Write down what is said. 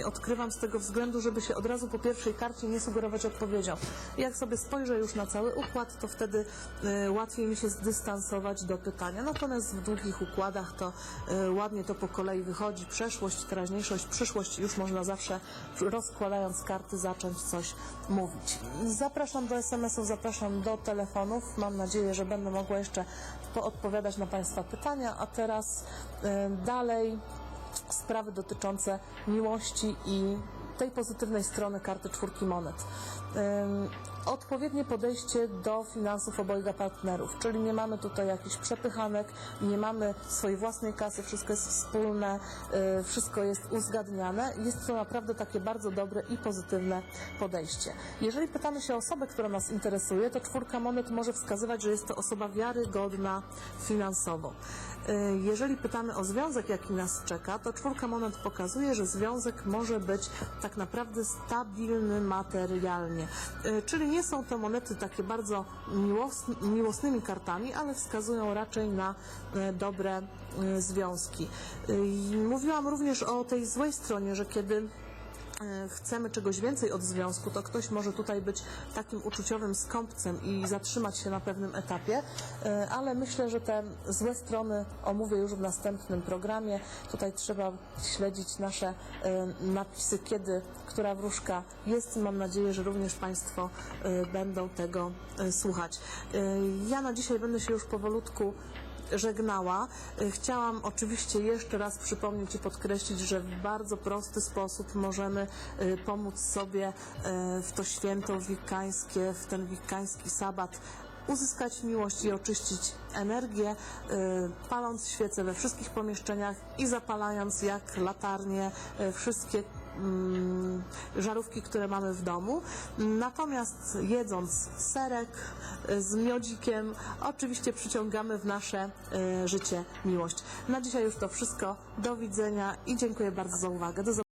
czasami odkrywam z tego względu, żeby się od razu po pierwszej karcie nie sugerować odpowiedzią. Jak sobie spojrzę już na cały układ, to wtedy e, łatwiej mi się zdystansować do pytania. Natomiast w długich układach to e, ładnie to po kolei wychodzi. Przeszłość, teraźniejszość, przyszłość już można zawsze rozkładając karty zacząć coś mówić. Zapraszam do SMS-ów, zapraszam do telefonów. Mam nadzieję, że będę mogła jeszcze odpowiadać na Państwa pytania, a teraz e, dalej sprawy dotyczące miłości i tej pozytywnej strony karty czwórki monet. Odpowiednie podejście do finansów obojga partnerów, czyli nie mamy tutaj jakichś przepychanek, nie mamy swojej własnej kasy, wszystko jest wspólne, y, wszystko jest uzgadniane. Jest to naprawdę takie bardzo dobre i pozytywne podejście. Jeżeli pytamy się o osobę, która nas interesuje, to czwórka monet może wskazywać, że jest to osoba wiarygodna finansowo. Y, Jeżeli pytamy o związek, jaki nas czeka, to czwórka monet pokazuje, że związek może być tak naprawdę stabilny materialnie. Y, Czyli nie są to monety takie bardzo miłos, miłosnymi kartami, ale wskazują raczej na y, dobre y, związki. Y, Mówiłam również o tej złej stronie, że kiedy e, chcemy czegoś więcej od związku, to ktoś może tutaj być takim uczuciowym skąpcem i zatrzymać się na pewnym etapie, e, ale myślę, że te złe strony omówię już w następnym programie. Tutaj trzeba śledzić nasze e, napisy, kiedy która wróżka jest. Mam nadzieję, że również Państwo e, będą tego e, słuchać. E, Ja na dzisiaj będę się już powolutku żegnała. Chciałam oczywiście jeszcze raz przypomnieć i podkreślić, że w bardzo prosty sposób możemy pomóc sobie y, w to święto wikańskie, w ten wikański sabat uzyskać miłość i oczyścić energię, y, paląc świece we wszystkich pomieszczeniach i zapalając jak latarnie y, wszystkie mm, żarówki, które mamy w domu. Natomiast jedząc serek y, z miodzikiem, oczywiście przyciągamy w nasze y, życie miłość. Na dzisiaj już to wszystko. Do widzenia i dziękuję bardzo za uwagę. Do.